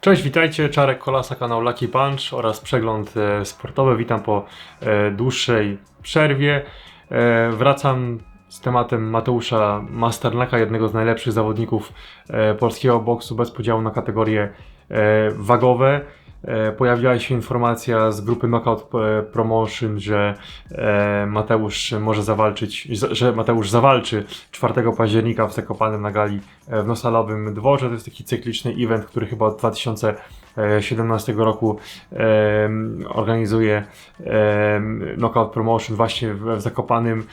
Cześć, witajcie, Czarek Kolasa, kanał Lucky Punch oraz przegląd e, sportowy. Witam po e, dłuższej przerwie. E, wracam z tematem Mateusza Masternaka, jednego z najlepszych zawodników polskiego boksu bez podziału na kategorie wagowe. E, Pojawiła się informacja z grupy Knockout e, Promotion, że e, Mateusz może zawalczyć, że Mateusz zawalczy 4 października w Zakopanem na gali w Nosalowym Dworze. To jest taki cykliczny event, który chyba od 2017 roku organizuje Knockout Promotion właśnie w, Zakopanym.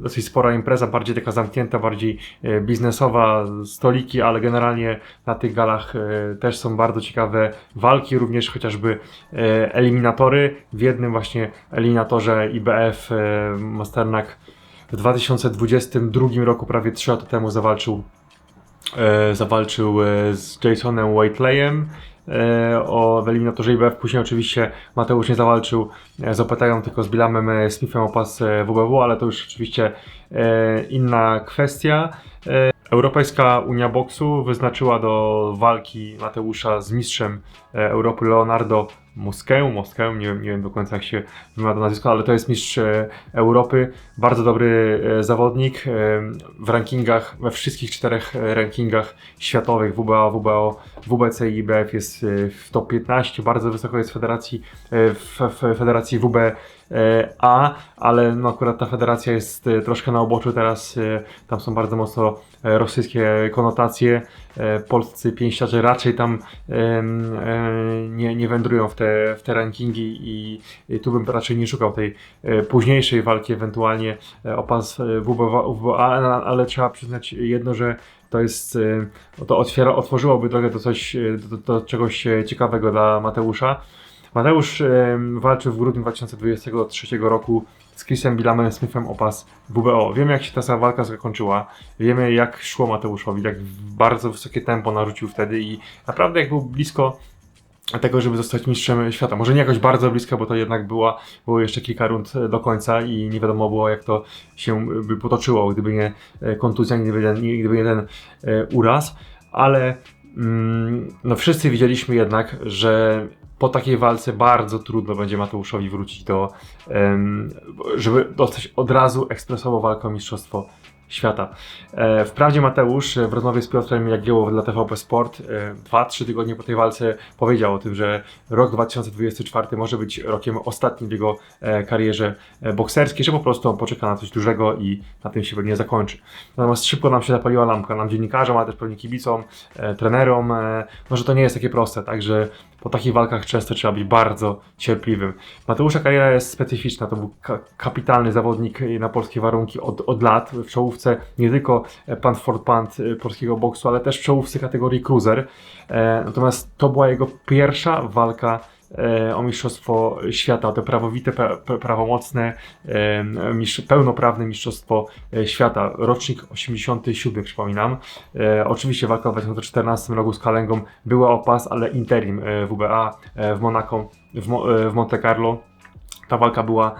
Dosyć spora impreza, bardziej taka zamknięta, bardziej e, biznesowa, stoliki, ale generalnie na tych galach e, też są bardzo ciekawe walki, również chociażby e, eliminatory. W jednym właśnie eliminatorze IBF Masternak w 2022 roku, prawie 3 lata temu, zawalczył, e, zawalczył e, z Jasonem Whiteleyem. E, o, eliminatorze IBF później oczywiście Mateusz nie zawalczył z Opetają, tylko z Bilamem Smithem o pas WBW, ale to już oczywiście inna kwestia. Europejska Unia Boksu wyznaczyła do walki Mateusza z mistrzem Europy Leonardo Mosquę, Mosquę, nie nie wiem do końca jak się wymawia to nazwisko, ale to jest mistrz e, Europy, bardzo dobry e, zawodnik e, w rankingach, we wszystkich czterech rankingach światowych. WBA, WBO, WBC i IBF jest w top 15, bardzo wysoko jest w federacji, w, w federacji WBA, ale no akurat ta federacja jest e, troszkę na uboczu teraz, e, tam są bardzo mocno e, rosyjskie konotacje, e, polscy pięściarze raczej tam e, nie, nie wędrują w te, w te rankingi i, i tu bym raczej nie szukał tej e, późniejszej walki, ewentualnie e, o pas e, WBA, ale, trzeba przyznać jedno, że to jest, e, to otwiera, otworzyłoby drogę do coś, e, do, do czegoś e, ciekawego dla Mateusza. Mateusz e, walczył w grudniu 2023 roku z Chrisem Bilamem Smithem o pas WBO. Wiemy jak się ta walka zakończyła, wiemy jak szło Mateuszowi, jak bardzo wysokie tempo narzucił wtedy i naprawdę jak był blisko tego, żeby zostać mistrzem świata. Może nie jakoś bardzo blisko, bo to jednak była, było jeszcze kilka rund do końca i nie wiadomo było jak to się by potoczyło, gdyby nie e, kontuzja, gdyby, nie- gdyby nie ten e, uraz, ale mm, no wszyscy widzieliśmy jednak, że po takiej walce bardzo trudno będzie Mateuszowi wrócić do, żeby dostać od razu ekspresową walkę o mistrzostwo świata. E, wprawdzie Mateusz e, w rozmowie z Piotrem Jagiełło dla TVP Sport e, dwa, trzy tygodnie po tej walce powiedział o tym, że rok 2024 może być rokiem ostatnim w jego e, karierze e, bokserskiej, że po prostu on poczeka na coś dużego i na tym się pewnie zakończy. Natomiast szybko nam się zapaliła lampka, nam dziennikarzom, ale też pewnie kibicom, e, trenerom, e, no, że to nie jest takie proste, także po takich walkach często trzeba być bardzo cierpliwym. Mateusza kariera jest specyficzna, to był ka- kapitalny zawodnik na polskie warunki od, od lat, w czołówce nie tylko e, pan for pan e, polskiego boksu, ale też w kategorii cruiser. E, natomiast to była jego pierwsza walka o Mistrzostwo Świata, to prawowite, pra, pra, prawomocne, pełnoprawne Mistrzostwo Świata. Rocznik 87, przypominam. Oczywiście walka w 2014 roku z Kalengą była o pas, ale interim WBA w Monaco, w, Mo, e, w Monte Carlo. Ta walka była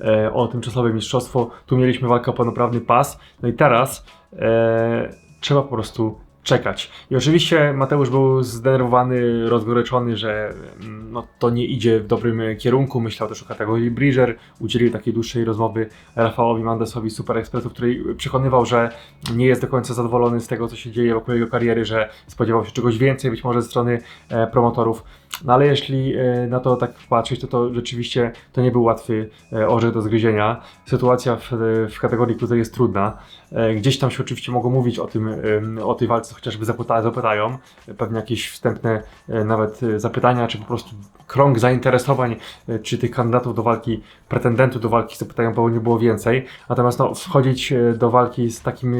e, o tymczasowe mistrzostwo. Tu mieliśmy walkę o pełnoprawny pas. No i teraz e, trzeba po prostu czekać. I oczywiście Mateusz był zdenerwowany, rozgoryczony, że mm, no, to nie idzie w dobrym e, kierunku. Myślał też o kategorii Bridger. Udzielił takiej dłuższej rozmowy Rafałowi Mandesowi Super Expressu, w której przekonywał, że nie jest do końca zadowolony z tego, co się dzieje wokół jego kariery, że spodziewał się czegoś więcej, być może ze strony e, promotorów. No ale jeśli e, na to tak patrzeć, to to rzeczywiście to nie był łatwy e, orzech do zgryzienia. Sytuacja w, w kategorii cruiser jest trudna. E, Gdzieś tam się oczywiście mogą mówić o tym, em, o tej walce, chociażby zapyta, zapytają, pewnie jakieś wstępne e, nawet e, zapytania, czy po prostu krąg zainteresowań, e, czy tych kandydatów do walki, pretendentów do walki zapytają pewnie było więcej. Natomiast no, wchodzić do walki z takim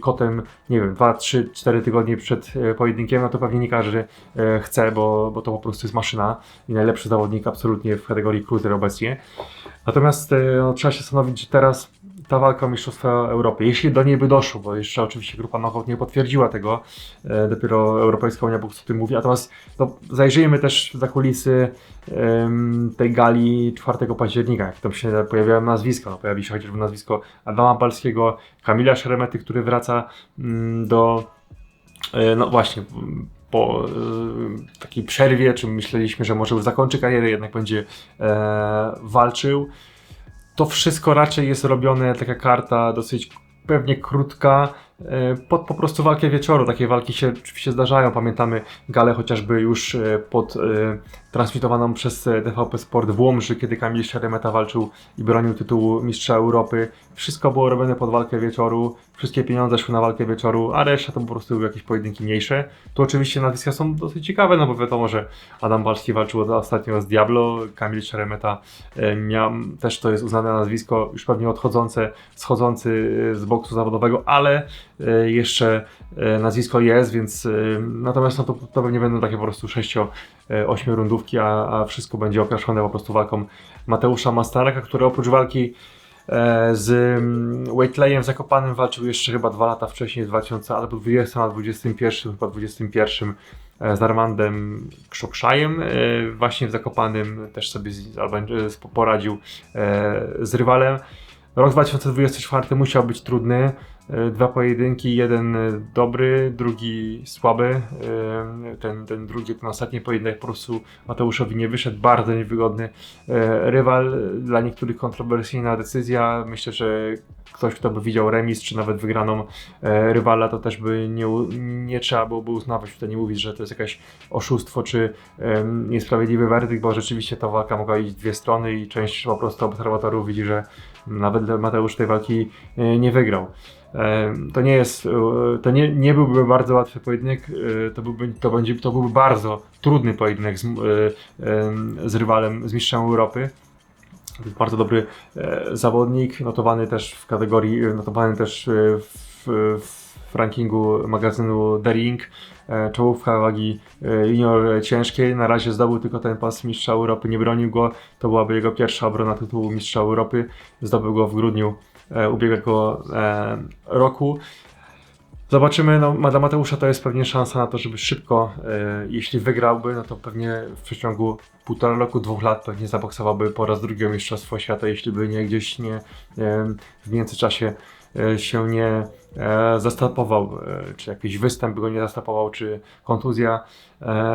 kotem, nie wiem, 2, 3, 4 tygodnie przed pojedynkiem, no to pewnie nie każdy chce, bo, bo to po prostu jest maszyna i najlepszy zawodnik absolutnie w kategorii cruiser obecnie. Natomiast no, trzeba się zastanowić, że teraz ta walka o Mistrzostwa Europy, jeśli do niej by doszło, bo jeszcze oczywiście grupa Knockout nie potwierdziła tego, e, dopiero Europejska Unia Boksu o tym mówi, natomiast no, zajrzyjmy też za kulisy tej gali 4 października, jak tam się pojawiają nazwiska, no, pojawi się chociażby nazwisko Adama Balskiego, Kamila Szeremety, który wraca mm, do, e, no właśnie, po e, takiej przerwie, czy myśleliśmy, że może już zakończy karierę, jednak będzie e, walczył. To wszystko raczej jest robione, taka karta dosyć pewnie krótka, e, pod po prostu walkę wieczoru. Takie walki się oczywiście zdarzają. Pamiętamy galę chociażby już e, pod e, transmitowaną przez e, TVP Sport w Łomży, kiedy Kamil Szeremeta walczył i bronił tytułu mistrza Europy. Wszystko było robione pod walkę wieczoru, wszystkie pieniądze szły na walkę wieczoru, a reszta to po prostu były jakieś pojedynki mniejsze. Tu oczywiście nazwiska są dosyć ciekawe, no bo wiadomo, że Adam Walski walczył ostatnio z Diablo, Kamil Szeremeta e, miał, też to jest uznane nazwisko, już pewnie odchodzące, schodzący e, z boksu zawodowego, ale e, jeszcze e, nazwisko jest, więc e, natomiast no to, to pewnie będą takie po prostu 6-8 rundówki, a, a wszystko będzie okraszone po prostu walką Mateusza Mastaraka, który oprócz walki e, z mm, Waitlayem Zakopanym walczył jeszcze chyba dwa lata wcześniej, w 2000 albo 20 albo 21, chyba 21 e, z Armandem Krzokszajem, e, właśnie w Zakopanym też sobie z, e, poradził e, z rywalem. Rok 2024 musiał być trudny. E, Dwa pojedynki, jeden e, dobry, drugi słaby. E, Ten, ten drugi, ten ostatni pojedynek po prostu Mateuszowi nie wyszedł. Bardzo niewygodny rywal. Dla niektórych kontrowersyjna decyzja. Myślę, że ktoś, kto by widział remis, czy nawet wygraną rywala, to też by nie, nie trzeba byłoby uznawać, tutaj nie mówić, że to jest jakieś oszustwo, czy niesprawiedliwy werdykt, bo rzeczywiście ta walka mogła iść dwie strony i część po prostu obserwatorów widzi, że nawet Mateusz tej walki nie wygrał. To nie jest, e, to nie, nie byłby bardzo łatwy pojedynek, e, to byłby, to będzie, to byłby bardzo trudny pojedynek z, e, z rywalem, z mistrzem Europy. Bardzo dobry zawodnik, notowany też w kategorii, notowany też w, w rankingu magazynu The Ring. Czołówka wagi junior ciężkiej. Na razie zdobył tylko ten pas mistrza Europy, nie bronił go. To byłaby jego pierwsza obrona tytułu mistrza Europy. Zdobył go w grudniu ubiegłego e, roku. Zobaczymy, no dla Mateusza to jest pewnie szansa na to, żeby szybko, e, jeśli wygrałby, no to pewnie w przeciągu półtora roku, dwóch lat pewnie zaboksowałby po raz drugi Mistrzostwo Świata, jeśli by nie gdzieś nie, e, w międzyczasie e, się nie e, zastopował, e, czy jakiś występ by go nie zastopował, czy kontuzja, e,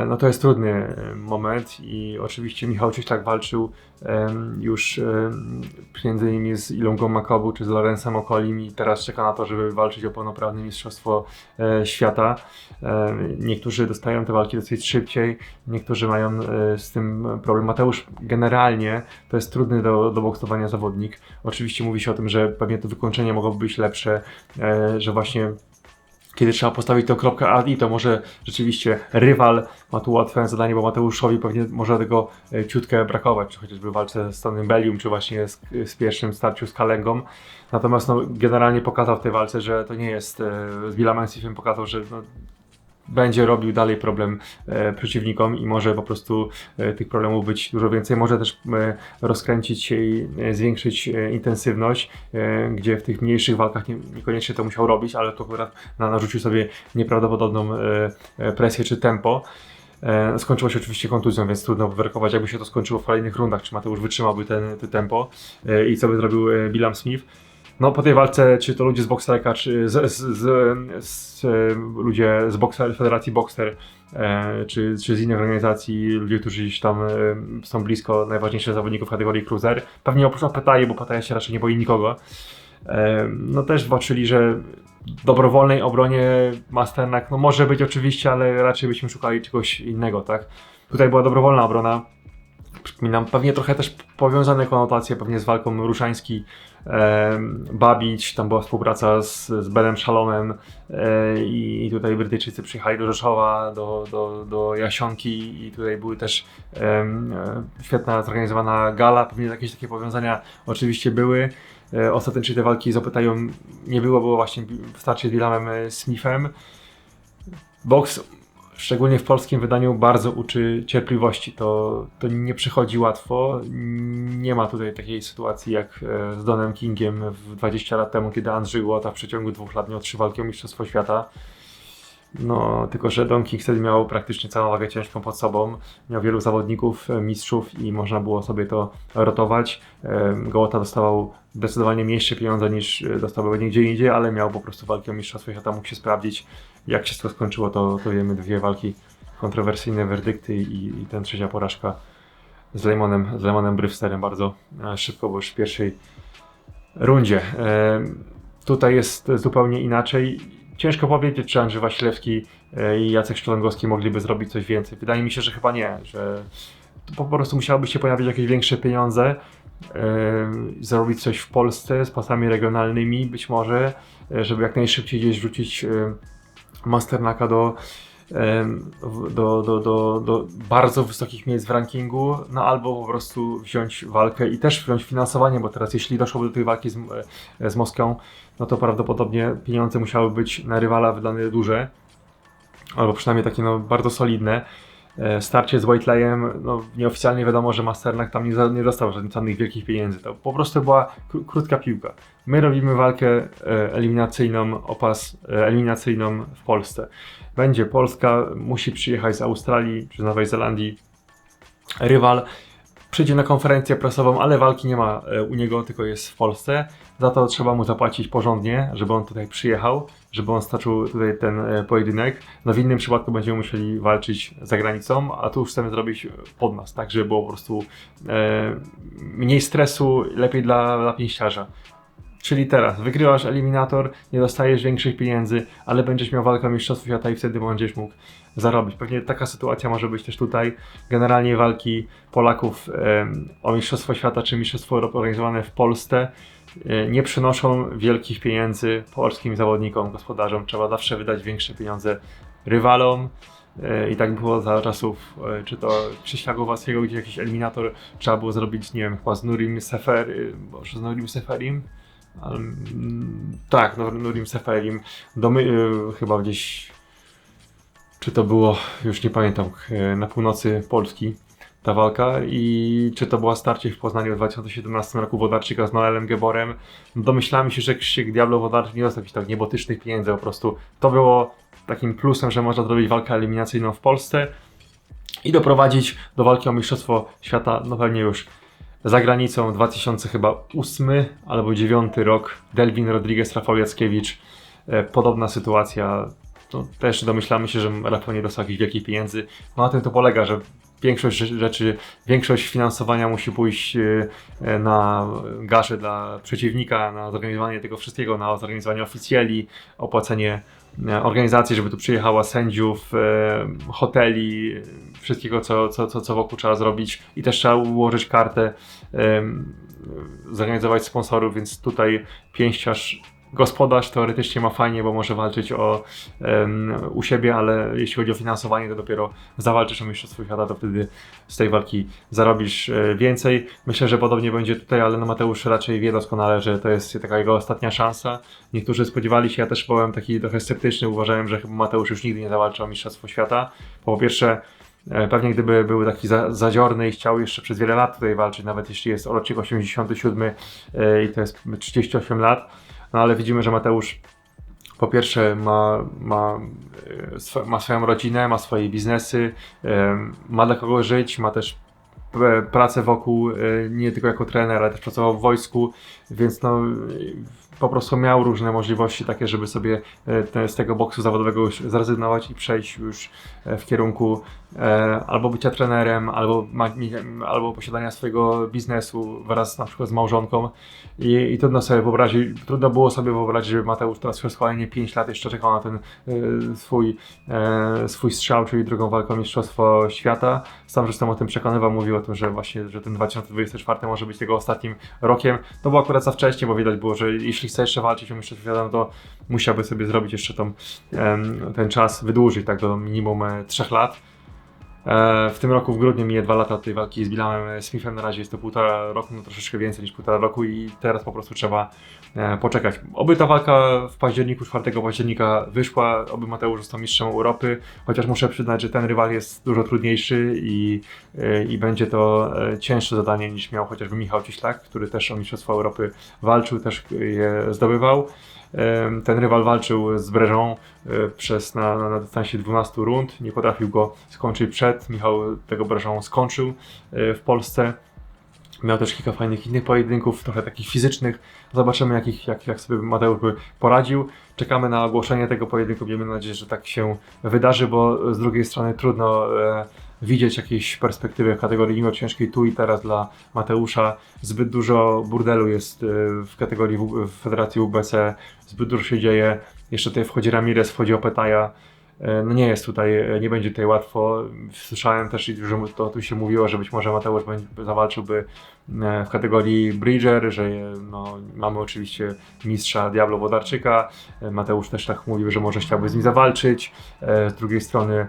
no to jest trudny e, moment i oczywiście Michał Cieślak walczył już między innymi z Ilongą Makobu czy z Lorenzem Okolim i teraz czeka na to, żeby walczyć o pełnoprawne Mistrzostwo e, Świata. E, niektórzy dostają te walki dosyć szybciej, niektórzy mają e, z tym problem. Mateusz generalnie to jest trudny do, do boksowania zawodnik. Oczywiście mówi się o tym, że pewnie to wykończenie mogłoby być lepsze, e, że właśnie kiedy trzeba postawić tę kropkę A i to może rzeczywiście rywal ma tu łatwe zadanie, bo Mateuszowi pewnie może tego e, ciutkę brakować, czy chociażby w walce z Tonym Bellium, czy właśnie z, z pierwszym starciu z Kalengą. Natomiast no, generalnie pokazał w tej walce, że to nie jest, e, z Bilamensifem pokazał, że no, będzie robił dalej problem e, przeciwnikom i może po prostu e, tych problemów być dużo więcej. Może też e, rozkręcić się i zwiększyć intensywność, gdzie w tych mniejszych walkach nie, niekoniecznie to musiał robić, ale to akurat na, narzucił sobie nieprawdopodobną presję czy tempo. Skończyło się oczywiście kontuzją, więc trudno wywerkować, jakby się to skończyło w kolejnych rundach, czy Mateusz wytrzymałby ten, ten tempo i co by zrobił Billam Smith. No po tej walce, czy to ludzie z Boxerka, czy z, z, z, z, ludzie z Boxer, Federacji Boxer, e, czy, czy z innych organizacji, ludzie, którzy gdzieś tam e, są blisko najważniejszych zawodników kategorii cruiser, pewnie oprócz Petaje, bo Petaja się raczej nie boi nikogo, e, no też walczyli, że dobrowolnej obronie Masternak, no może być oczywiście, ale raczej byśmy szukali czegoś innego, tak? Tutaj była dobrowolna obrona, przypominam, pewnie trochę też powiązane konotacje pewnie z walką Ruszański, e, Babić, tam była współpraca z, z Benem Szalonem e, i tutaj Brytyjczycy przyjechali do Rzeszowa, do, do, do Jasionki i tutaj były też e, świetna zorganizowana gala, pewnie jakieś takie powiązania oczywiście były. E, ostatecznie te walki z Opytają nie było, było właśnie w starcie z Willamem e, Smithem. Boks szczególnie w polskim wydaniu, bardzo uczy cierpliwości. To, to nie przychodzi łatwo. Nie ma tutaj takiej sytuacji jak e, z Donem Kingiem w 20 lat temu, kiedy Andrzej Łota w przeciągu dwóch lat miał trzy walki o Mistrzostwo Świata. No, tylko że Don King wtedy miał praktycznie całą wagę ciężką pod sobą. Miał wielu zawodników, e, mistrzów i można było sobie to rotować. E, Gołota dostawał zdecydowanie mniejsze pieniądze niż dostałby nigdzie indziej, ale miał po prostu walki o Mistrzostwo Świata, mógł się sprawdzić. Jak się to skończyło, to, to wiemy, dwie walki kontrowersyjne werdykty i, i ten trzecia porażka z Lemonem, z Lemonem Brewsterem bardzo e, szybko, bo już w pierwszej rundzie. E, tutaj jest zupełnie inaczej. Ciężko powiedzieć, czy Andrzej Wasilewski e, i Jacek Szczelongowski mogliby zrobić coś więcej. Wydaje mi się, że chyba nie, że po prostu musiałyby się pojawić jakieś większe pieniądze, zrobić coś w Polsce z pasami regionalnymi być może, żeby jak najszybciej gdzieś wrzucić Masternaka do do, do, do, do bardzo wysokich miejsc w rankingu, no albo po prostu wziąć walkę i też wziąć finansowanie, bo teraz jeśli doszłoby do tej walki z, z Moskwą, no to prawdopodobnie pieniądze musiały być na rywala wydane duże, albo przynajmniej takie no, bardzo solidne. E, starcie z Whiteleyem, no nieoficjalnie wiadomo, że Masternak tam nie, za, nie dostał żadnych wielkich pieniędzy. To po prostu była krótka piłka. My robimy walkę e, eliminacyjną, opas e, eliminacyjną w Polsce. Będzie Polska, musi przyjechać z Australii czy z Nowej Zelandii rywal, przyjdzie na konferencję prasową, ale walki nie ma u niego, tylko jest w Polsce. Za to trzeba mu zapłacić porządnie, żeby on tutaj przyjechał, żeby on stoczył tutaj ten e, pojedynek. No w innym przypadku będziemy musieli walczyć za granicą, a tu już chcemy zrobić pod nas, tak żeby było po prostu e, mniej stresu, lepiej dla, dla pięściarza. Czyli teraz wygrywasz eliminator, nie dostajesz większych pieniędzy, ale będziesz miał walkę Mistrzostw Świata i wtedy będziesz mógł zarobić. Pewnie taka sytuacja może być też tutaj. Generalnie walki Polaków e, o Mistrzostwo Świata czy Mistrzostwo Europy organizowane w Polsce nie przynoszą wielkich pieniędzy polskim zawodnikom, gospodarzom. Trzeba zawsze wydać większe pieniądze rywalom. E, I tak było za czasów, e, czy to Krzyśka Głowackiego, gdzie jakiś eliminator trzeba było zrobić, nie wiem, chyba z Nurim Sefer, z Nurim Seferim? Mm, tak, Nurim Seferim, do my, chyba gdzieś, czy to było, już nie pamiętam, na północy Polski ta walka i czy to była starcie w Poznaniu w 2017 roku Wodarczyka z Noelem Geborem. Domyślamy się, że Krzysiek Diablo Wodarczyk nie dostał jakichś tak niebotycznych pieniędzy, po prostu to było takim plusem, że można zrobić walkę eliminacyjną w Polsce i doprowadzić do walki o Mistrzostwo Świata, no pewnie już za granicą 2008 albo 2009 rok. Delvin Rodriguez, Rafał Jackiewicz. E, podobna sytuacja. To też domyślamy się, że Rafał nie dostał jakichś wielkich pieniędzy. No na tym to polega, że większość rzeczy, większość finansowania musi pójść e, na gasze dla przeciwnika, na zorganizowanie tego wszystkiego, na zorganizowanie oficjeli, opłacenie e, organizacji, żeby tu przyjechała sędziów, e, hoteli, wszystkiego, co, co, co, co wokół trzeba zrobić. I też trzeba ułożyć kartę, zorganizować sponsorów, więc tutaj pięściarz gospodarz teoretycznie ma fajnie, bo może walczyć o, um, u siebie, ale jeśli chodzi o finansowanie, to dopiero zawalczysz o Mistrzostwo Świata, to wtedy z tej walki zarobisz e, więcej. Myślę, że podobnie będzie tutaj, ale no Mateusz raczej wie doskonale, że to jest taka jego ostatnia szansa. Niektórzy spodziewali się, ja też byłem taki trochę sceptyczny, uważałem, że chyba Mateusz już nigdy nie zawalczy o Mistrzostwo Świata. Po pierwsze, e, Pewnie gdyby był taki za, zadziorny i chciał jeszcze przez wiele lat tutaj walczyć, nawet jeśli jest rocznik 87 yy, i to jest 38 lat, no ale widzimy, że Mateusz po pierwsze ma, ma, e, ma swoją rodzinę, ma swoje biznesy, ma dla kogo żyć, ma też pracę wokół, e, nie tylko jako trener, ale też pracował w wojsku, więc no po prostu miał różne możliwości takie, żeby sobie e, te, z tego boksu zawodowego już zrezygnować i przejść już e, w kierunku e, albo bycia trenerem, albo, albo posiadania swojego biznesu wraz na przykład z małżonką i, i trudno sobie wyobrazić, trudno było sobie wyobrazić, żeby Mateusz teraz przez kolejnie 5 lat jeszcze czekał na ten e, swój, e, swój strzał, czyli drugą walkę o Mistrzostwo Świata. Sam zresztą o tym przekonywał, mówił o tym, że właśnie, że ten 2024 może być jego ostatnim rokiem. To było akurat za wcześnie, bo widać było, że jeśli jeśli chce jeszcze walczyć o mistrzostwo świata, to musiałby sobie zrobić jeszcze tą, ten czas, wydłużyć tak do minimum 3 e, lat. E, w tym roku w grudniu minie dwa lata tej walki z Bilamem Smithem, na razie jest to półtora roku, no troszeczkę więcej niż półtora roku i teraz po prostu trzeba e, poczekać. Oby ta walka w październiku, 4 października wyszła, oby Mateusz został mistrzem Europy, chociaż muszę przyznać, że ten rywal jest dużo trudniejszy i, i będzie to cięższe zadanie niż miał chociażby Michał Cieślak, który też o Mistrzostwo Europy walczył, też je zdobywał. Ten rywal walczył z Breżą e, przez, na, na dystansie 12 rund, nie potrafił go skończyć przed. Michał tego Breżą skończył e, w Polsce. Miał też kilka fajnych innych pojedynków, trochę takich fizycznych. Zobaczymy, jakich, jak, jak sobie Mateusz by poradził. Czekamy na ogłoszenie tego pojedynku. Miejmy nadzieję, że tak się wydarzy, bo z drugiej strony trudno e, widzieć jakieś perspektywy w kategorii junior ciężkiej tu i teraz dla Mateusza. Zbyt dużo burdelu jest e, w kategorii w, w Federacji UBC, zbyt dużo się dzieje. Jeszcze tutaj wchodzi Ramirez, wchodzi Opetaja. E, No nie jest tutaj, e, nie będzie tutaj łatwo. Słyszałem też, że to tu się mówiło, że być może Mateusz zawalczyłby w kategorii Bridger, że no, mamy oczywiście mistrza Diablo Wodarczyka. Mateusz też tak mówił, że może chciałby z nim zawalczyć. Z drugiej strony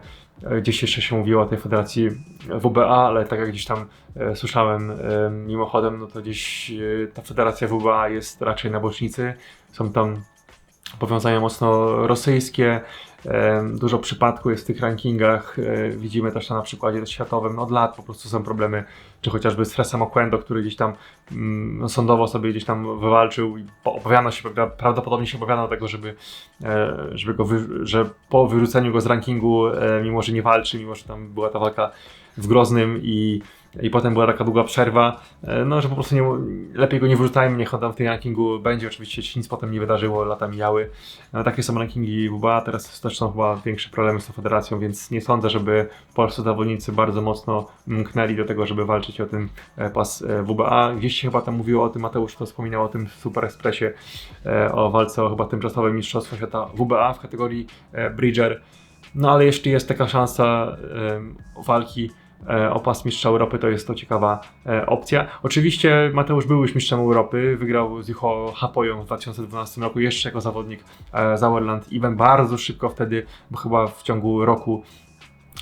gdzieś jeszcze się mówiło o tej federacji WBA, ale tak jak gdzieś tam e, słyszałem e, mimochodem, no to gdzieś e, ta federacja WBA jest raczej na bocznicy. Są tam powiązania mocno rosyjskie. Dużo przypadków jest w tych rankingach. E, Widzimy też to na przykładzie światowym. Od lat po prostu są problemy, czy chociażby z Fresem Oquendo, który gdzieś tam mm, sądowo sobie gdzieś tam wywalczył i się, prawdopodobnie się opowiadano tego, żeby, e, żeby go, wy, że po wyrzuceniu go z rankingu, e, mimo że nie walczy, mimo że tam była ta walka w Groznym i i potem była taka długa przerwa, e, no że po prostu nie, lepiej go nie wyrzucajmy, niech on tam w tym rankingu będzie, oczywiście się nic potem nie wydarzyło, lata mijały. No, takie są rankingi WBA, teraz też są chyba większe problemy z tą federacją, więc nie sądzę, żeby polscy zawodnicy bardzo mocno mknęli do tego, żeby walczyć o ten e, pas e, WBA. Gdzieś się chyba tam mówiło o tym, Mateusz to wspominał o tym w Super Expressie, o walce o chyba tymczasowe Mistrzostwo Świata WBA w kategorii Bridger. No ale jeśli jest taka szansa walki e, o pas mistrza Europy, to jest to ciekawa e, opcja. Oczywiście Mateusz był już mistrzem Europy, wygrał z Juho Hapoją w 2012 roku jeszcze jako zawodnik e, Sauerland Event bardzo szybko wtedy, bo chyba w ciągu roku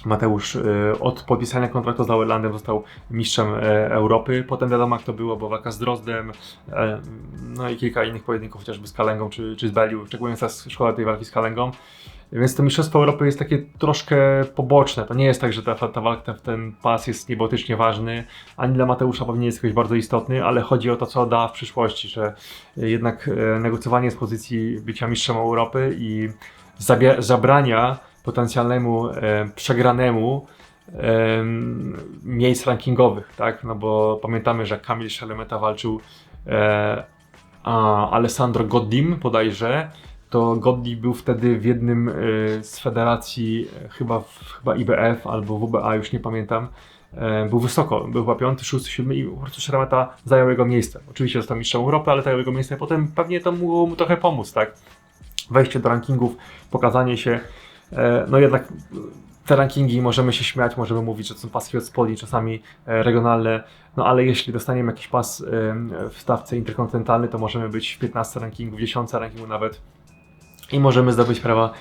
Mateusz od podpisania kontraktu z Sauerlandem został mistrzem Europy. Potem wiadomo jak to było, bo walka z Drozdem, no i kilka innych pojedynków, chociażby z Kalengą czy, czy z Beliu, szczególnie ta szkoła tej walki z Kalengą. Więc to Mistrzostwo Europy jest takie troszkę poboczne. To nie jest tak, że ta, ta walka, ten pas jest niebotycznie ważny, ani dla Mateusza pewnie jest jakoś bardzo istotny, ale chodzi o to, co da w przyszłości, że jednak e, negocjowanie z pozycji bycia mistrzem Europy i zabrania potencjalnemu e, przegranemu em, miejsc rankingowych, tak? No bo pamiętamy, że Kamil Szalemeta walczył e, a Alessandro Goddim bodajże, to Goddi był wtedy w jednym e, z federacji, e, chyba, chyba IBF albo WBA, już nie pamiętam. E, Był wysoko, był chyba piąty, szósty, siódmy i po prostu Szeremeta zajął jego miejsce. Oczywiście został mistrzem Europy, ale zajął jego miejsce, potem pewnie to mogło mu trochę pomóc, tak? Wejście do rankingów, pokazanie się. No jednak te rankingi możemy się śmiać, możemy mówić, że są paski od spodni, czasami regionalne, no ale jeśli dostaniemy jakiś pas w stawce interkontynentalnej, to możemy być w 15 rankingu, w 10 rankingu nawet i możemy zdobyć prawa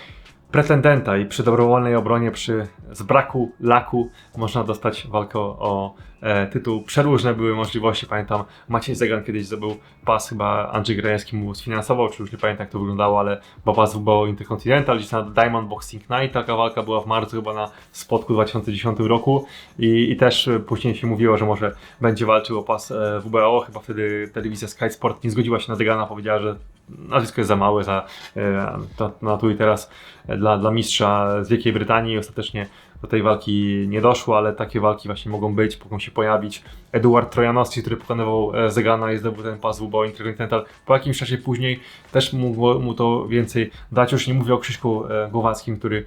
pretendenta i przy dobrowolnej obronie, przy z braku laku można dostać walkę o, e, tytuł. Przeróżne były możliwości, pamiętam Maciej Zegan kiedyś zdobył pas, chyba Andrzej Grajewski mu sfinansował, czy już nie pamiętam jak to wyglądało, ale bo pas było Intercontinental, gdzieś na Diamond Boxing Night, taka walka była w marcu chyba na spotku w 2010 roku i, i też e, później się mówiło, że może będzie walczył o pas e, WBO, chyba wtedy telewizja Sky Sport nie zgodziła się na Zegana, powiedziała, że nazwisko jest za małe za, e, to, na tu i teraz dla, dla mistrza z Wielkiej Brytanii. Ostatecznie do tej walki nie doszło, ale takie walki właśnie mogą być, mogą się pojawić. Eduard Trojanowski, który pokonywał e, Zegana i zdobył ten pas WBO Intercontinental, po jakimś czasie później też mogło mu to więcej dać. Już nie mówię o Krzyśku e, Głowackim, który e,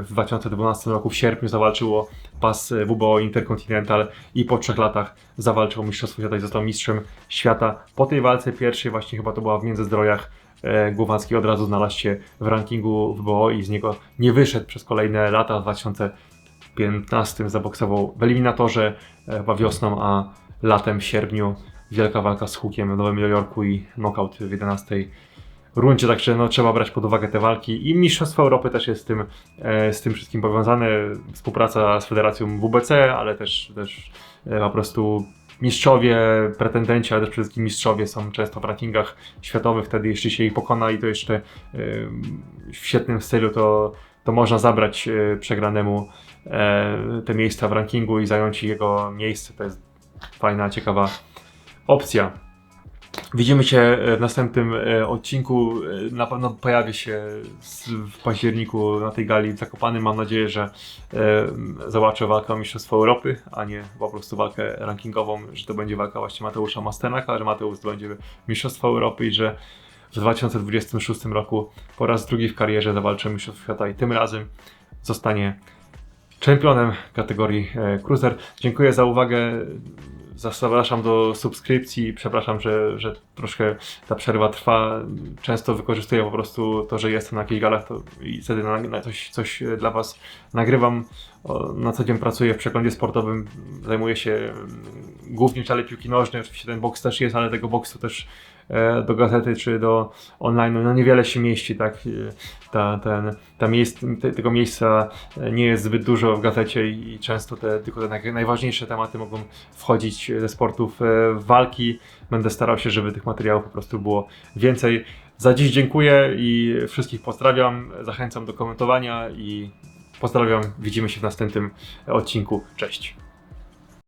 w 2012 roku w sierpniu zawalczył o pas e, WBO Intercontinental i po trzech latach zawalczył o Mistrzostwo Świata i został mistrzem świata. Po tej walce pierwszej właśnie chyba to była w Międzyzdrojach Głowacki od razu znalazł się w rankingu WBO i z niego nie wyszedł przez kolejne lata. W 2015 zaboksował w eliminatorze e, chyba wiosną, a latem w sierpniu. Wielka walka z Hukiem w Nowym Jorku i knockout w 11 rundzie, także no, trzeba brać pod uwagę te walki. I Mistrzostwo Europy też jest z tym, e, z tym wszystkim powiązane, współpraca z Federacją WBC, ale też, też e, po prostu mistrzowie, pretendenci, ale też przede wszystkim mistrzowie są często w rankingach światowych, wtedy jeśli się ich pokona i to jeszcze e, w świetnym stylu, to, to można zabrać e, przegranemu e, te miejsca w rankingu i zająć jego miejsce, to jest fajna, ciekawa opcja. Widzimy się e, w następnym e, odcinku. E, Na pewno pojawi się w październiku na tej gali w Zakopanym. Mam nadzieję, że zobaczę walkę o Mistrzostwo Europy, a nie po prostu walkę rankingową, że to będzie walka właśnie Mateusza Masternaka, że Mateusz zdobędzie Mistrzostwo Europy i że w 2026 roku po raz drugi w karierze zawalczy Mistrzostwo Świata i tym razem zostanie czempionem kategorii e, Cruiser. Dziękuję za uwagę. Zapraszam do subskrypcji. Przepraszam, że, że troszkę ta przerwa trwa. Często wykorzystuję po prostu to, że jestem na jakichś galach to i wtedy na, na coś, coś dla Was nagrywam. O, Na co dzień pracuję w przeglądzie sportowym. Zajmuję się mm, głównie czale piłki nożnej. Oczywiście ten boks też jest, ale tego boksu też e, do gazety czy do online, no niewiele się mieści, tak, e, ta, ten, ta miejsc, te, tego miejsca e, nie jest zbyt dużo w gazecie i często te, tylko te naj- najważniejsze tematy mogą wchodzić ze sportów e, walki. Będę starał się, żeby tych materiałów po prostu było więcej. Za dziś dziękuję i wszystkich pozdrawiam, zachęcam do komentowania i pozdrawiam, widzimy się w następnym odcinku, cześć.